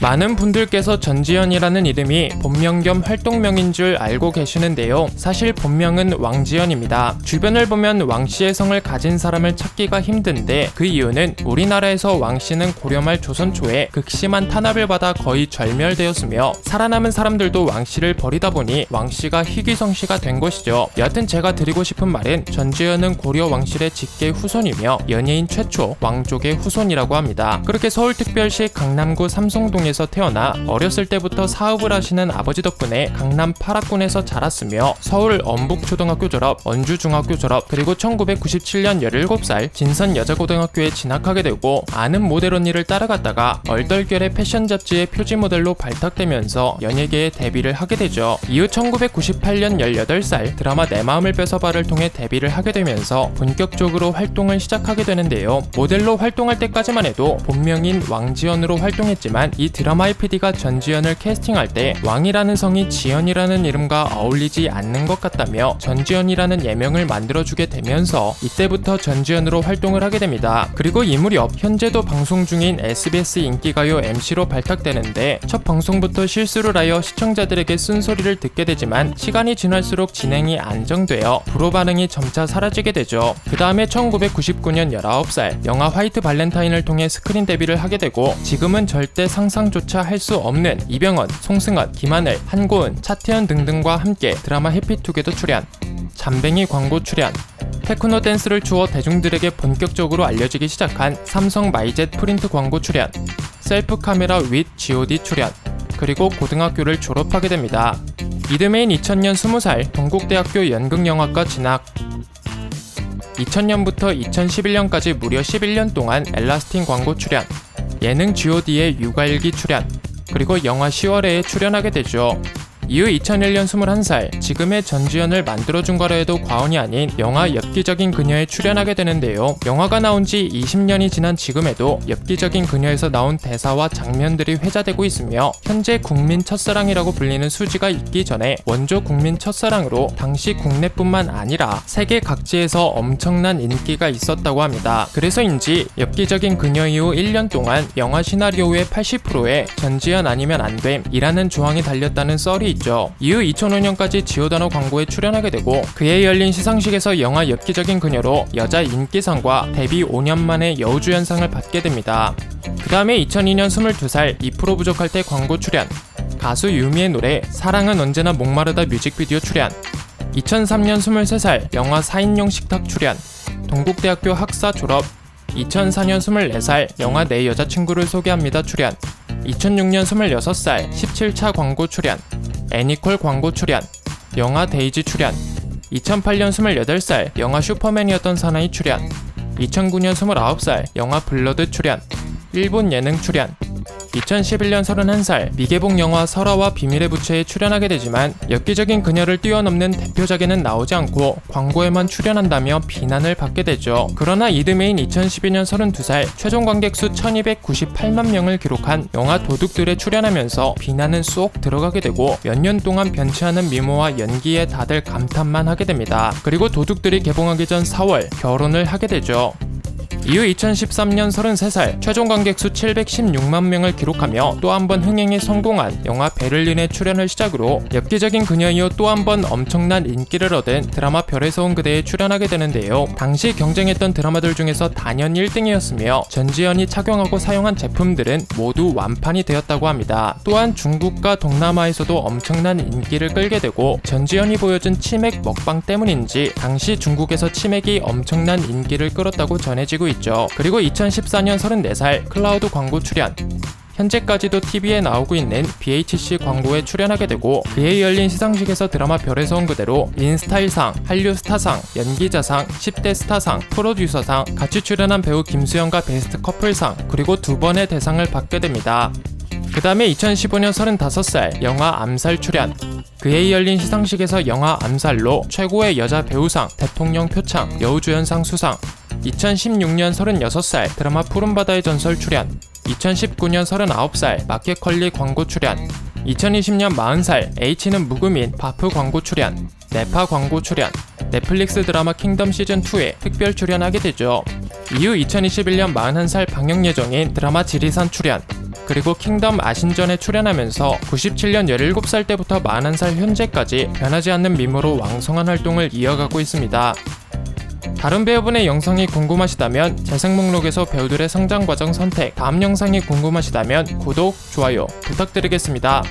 많은 분들께서 전지현이라는 이름이 본명 겸 활동명인 줄 알고 계시는데요. 사실 본명은 왕지현입니다. 주변을 보면 왕씨의 성을 가진 사람을 찾기가 힘든데 그 이유는 우리나라에서 왕씨는 고려 말 조선 초에 극심한 탄압을 받아 거의 절멸되었으며 살아남은 사람들도 왕씨를 버리다 보니 왕씨가 희귀성씨가 된 것이죠. 여하튼 제가 드리고 싶은 말은 전지현은 고려 왕실의 직계 후손이며 연예인 최초 왕족의 후손이라고 합니다. 그렇게 서울특별시 강남구 삼성동 에서 태어나 어렸을 때부터 사업을 하시는 아버지 덕분에 강남 파락군에서 자랐으며 서울 엄북초등학교 졸업, 원주중학교 졸업, 그리고 1997년 17살 진선 여자고등학교에 진학하게 되고 아는 모델 언니를 따라갔다가 얼떨결에 패션 잡지의 표지 모델로 발탁되면서 연예계에 데뷔를 하게 되죠. 이후 1998년 18살 드라마 내 마음을 뺏어봐를 통해 데뷔를 하게 되면서 본격적으로 활동을 시작하게 되는데요. 모델로 활동할 때까지만 해도 본명인 왕지연으로 활동했지만 이 드라마의 PD가 전지현을 캐스팅할 때 왕이라는 성이 지연이라는 이름과 어울리지 않는 것 같다며 전지현이라는 예명을 만들어주게 되면서 이때부터 전지현으로 활동을 하게 됩니다. 그리고 이 무렵 현재도 방송 중인 SBS 인기가요 MC로 발탁되는데 첫 방송부터 실수를 하여 시청자들에게 쓴소리를 듣게 되지만 시간이 지날수록 진행이 안정되어 불호 반응이 점차 사라지게 되죠. 그 다음에 1999년 19살 영화 화이트 발렌타인을 통해 스크린 데뷔를 하게 되고 지금은 절대 상상 조차 할 수 없는 이병헌, 송승헌, 김하늘, 한고은, 차태현 등등과 함께 드라마 해피투게더 출연, 잠뱅이 광고 출연, 테크노 댄스를 추어 대중들에게 본격적으로 알려지기 시작한 삼성 마이젯 프린트 광고 출연, 셀프 카메라 윗 GOD 출연, 그리고 고등학교를 졸업하게 됩니다. 이듬해인 2000년 20살 동국대학교 연극영화과 진학, 2000년부터 2011년까지 무려 11년 동안 엘라스틴 광고 출연, 예능 GOD의 육아일기 출연, 그리고 영화 10월에에 출연하게 되죠. 이후 2001년 21살 지금의 전지현을 만들어준 거라 해도 과언이 아닌 영화 엽기적인 그녀에 출연하게 되는데요. 영화가 나온 지 20년이 지난 지금에도 엽기적인 그녀에서 나온 대사와 장면들이 회자되고 있으며 현재 국민 첫사랑이라고 불리는 수지가 있기 전에 원조 국민 첫사랑으로 당시 국내뿐만 아니라 세계 각지에서 엄청난 인기가 있었다고 합니다. 그래서인지 엽기적인 그녀 이후 1년 동안 영화 시나리오의 80%에 전지현 아니면 안 됨이라는 조항이 달렸다는 썰이 있죠. 이후 2005년까지 지오다노 광고에 출연하게 되고 그에 열린 시상식에서 영화 엽기적인 그녀로 여자 인기상과 데뷔 5년 만에 여우주연상을 받게 됩니다. 그 다음에 2002년 22살 2% 부족할 때 광고 출연 가수 유미의 노래 사랑은 언제나 목마르다 뮤직비디오 출연 2003년 23살 영화 4인용 식탁 출연 동국대학교 학사 졸업 2004년 24살 영화 내 여자친구를 소개합니다 출연 2006년 26살 17차 광고 출연 애니콜 광고 출연, 영화 데이지 출연, 2008년 28살 영화 슈퍼맨이었던 사나이 출연, 2009년 29살 영화 블러드 출연, 일본 예능 출연, 2011년 31살 미개봉 영화 설화와 비밀의 부채에 출연하게 되지만 엽기적인 그녀를 뛰어넘는 대표작에는 나오지 않고 광고에만 출연한다며 비난을 받게 되죠. 그러나 이듬해인 2012년 32살 최종 관객 수 1298만 명을 기록한 영화 도둑들에 출연하면서 비난은 쏙 들어가게 되고 몇 년 동안 변치 않은 미모와 연기에 다들 감탄만 하게 됩니다. 그리고 도둑들이 개봉하기 전 4월 결혼을 하게 되죠. 이후 2013년 33살 최종 관객 수 716만 명을 기록하며 또 한 번 흥행에 성공한 영화 베를린의 출연을 시작으로 엽기적인 그녀 이후 또한 번 엄청난 인기를 얻은 드라마 별에서 온 그대에 출연하게 되는데요. 당시 경쟁했던 드라마들 중에서 단연 1등이었으며 전지현이 착용하고 사용한 제품들은 모두 완판이 되었다고 합니다. 또한 중국과 동남아에서도 엄청난 인기를 끌게 되고 전지현이 보여준 치맥 먹방 때문인지 당시 중국에서 치맥이 엄청난 인기를 끌었다고 전해지고 있습니다. 있죠. 그리고 2014년 34살 클라우드 광고 출연. 현재까지도 TV에 나오고 있는 BHC 광고에 출연하게 되고 그에 열린 시상식에서 드라마 별에서 온 그대로 인스타일상, 한류 스타상, 연기자상, 10대 스타상, 프로듀서상, 같이 출연한 배우 김수영과 베스트 커플상, 그리고 두 번의 대상을 받게 됩니다. 그 다음에 2015년 35살 영화 암살 출연 그에 열린 시상식에서 영화 암살로 최고의 여자 배우상, 대통령 표창, 여우주연상 수상 2016년 36살 드라마 푸른바다의 전설 출연 2019년 39살 마켓컬리 광고 출연 2020년 40살 H는 무금인 바프 광고 출연 네파 광고 출연 넷플릭스 드라마 킹덤 시즌2에 특별 출연하게 되죠. 이후 2021년 41살 방영 예정인 드라마 지리산 출연 그리고 킹덤 아신전에 출연하면서 97년 17살 때부터 41살 현재까지 변하지 않는 미모로 왕성한 활동을 이어가고 있습니다. 다른 배우분의 영상이 궁금하시다면 재생 목록에서 배우들의 성장 과정 선택, 다음 영상이 궁금하시다면 구독, 좋아요 부탁드리겠습니다.